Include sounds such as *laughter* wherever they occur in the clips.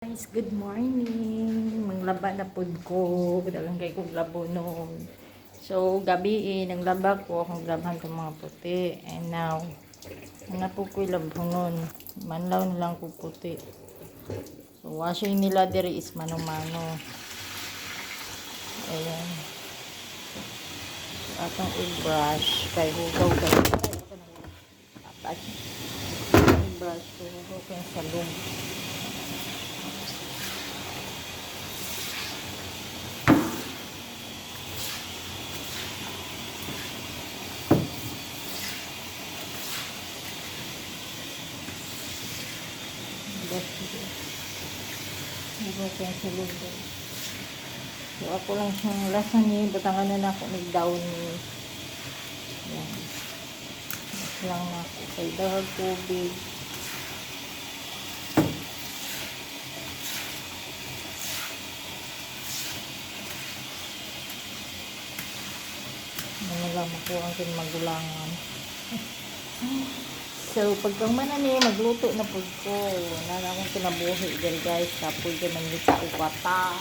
Guys, good morning. Manglaba na pod ko. Dalang kay kong labo noon. So, gabi eh, naglaba ko. Akong laban itong mga puti. And now, ano po ko labo noon. Manlaw na lang ko puti. So, washing nila diri is mano-mano. Ayan. So, atong i-brush. Kay hugaw kay. Ay, i-brush ko. Hugaw ko yung salong. Yung salog doon. So, ako lang siyang lasan niya. Batangan na na ako nag-down niya. Yan. Mas lang na ako. Kay dahag tubig. Ano lang makuha ang magulangan. *laughs* So, pagkang manani, magluto na po ko. Nana akong kinabuhi dyan guys. Kapoy ka man sa ukwata.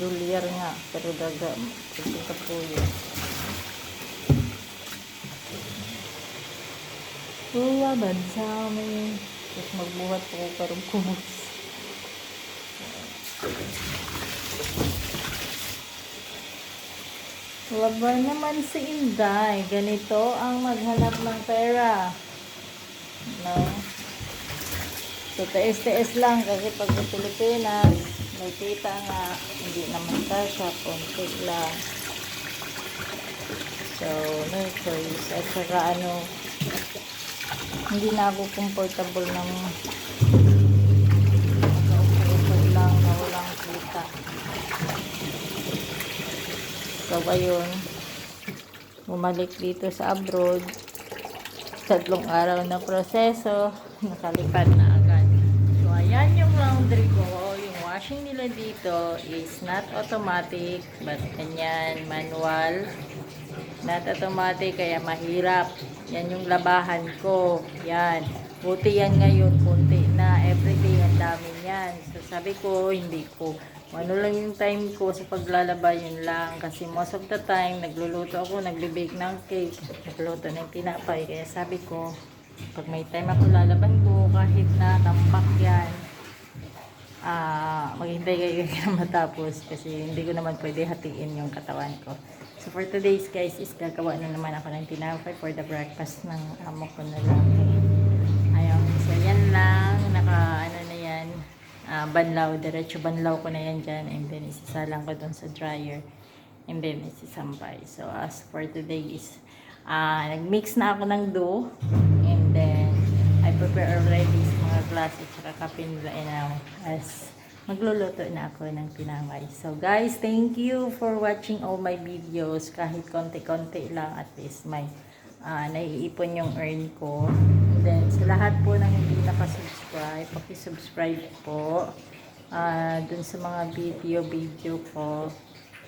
Dolyar nga. Pero daga. Kasi kapoy. Kuya, bansa amin. Tapos magbuhat po karong kubos. Laban naman si Inday. Ganito ang maghanap ng pera. No? So, taes-taes lang kasi pag sa Pilipinas, may kita nga, hindi naman kasha, konti lang. So, no choice. At saka ano, hindi na ako comfortable ng nakaupo lang na walang kita. So, ayun. Bumalik dito sa abroad. Tatlong araw na proseso. Nakalipad na agad. So, ayan yung laundry ko. Yung washing nila dito is not automatic. But, ganyan, manual. Not automatic, kaya mahirap. Yan yung labahan ko. Yan. Buti yan ngayon, kunti na. Everyday, ang dami yan. So, sabi ko, hindi ko. Ano lang yung time ko sa paglalaba, yun lang. Kasi most of the time, nagluluto ako, nagbe-bake ng cake, nagluluto ng tinapay. Kaya sabi ko, pag may time ako lalaban ko, kahit na tampak yan, ah maghintay kayo *laughs* na matapos kasi hindi ko naman pwede hatiin yung katawan ko. So for today's guys is gagawa na naman ako ng tinapay for the breakfast ng amo ko na lang. Ayun, so yan lang, naka ano na yan, ah, banlaw, diretso banlaw ko na yan dyan and then isisalang ko dun sa dryer and then isisampay. So as for today is ah nagmix na ako ng dough and then I prepare already sa mga glass at saka kape nila now as magluluto na ako ng pinamay. So guys, thank you for watching all my videos. Kahit konti-konti lang at least may ah, naiipon yung earn ko. And then sa lahat po ng hindi nakasubscribe, paki-subscribe po ah dun sa mga video-video ko.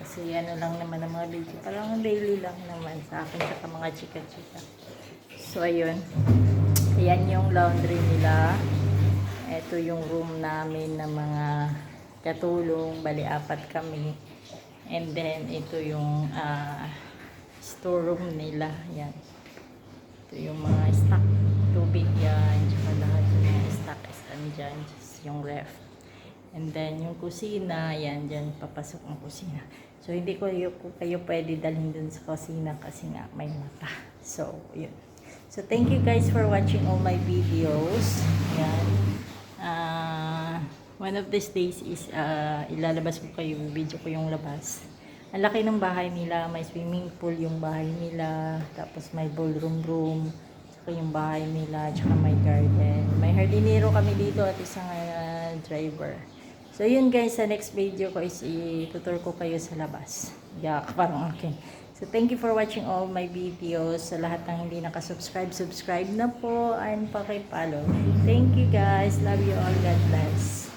Kasi ano lang naman ang mga video. Parang daily lang naman sa akin sa mga chika-chika. So ayun. Ayan yung laundry nila. Ito yung room namin na mga katulong. Bali, apat kami. And then, ito yung ah, storeroom nila. Yan. Ito yung mga stock. Tubig yan. Tsaka lahat yung mga stock is andyan. Just yung ref. And then, yung kusina, yan, dyan, papasok ang kusina. So, hindi ko kayo, kayo pwede dalhin dun sa kusina kasi nga may mata. So, yun. So, thank you guys for watching all my videos. Yan. Ah, one of these days is ah, ilalabas ko kayo, video ko yung labas. Ang laki ng bahay nila, may swimming pool yung bahay nila, tapos may ballroom room, saka yung bahay nila, tsaka may garden. May hardinero kami dito at isang ah, driver. So yun guys, sa next video ko is itutur ko kayo sa labas. Yeah, parang okay. So thank you for watching all my videos. Sa lahat ng hindi nakasubscribe, subscribe na po and pakipollow. Thank you guys. Love you all. God bless.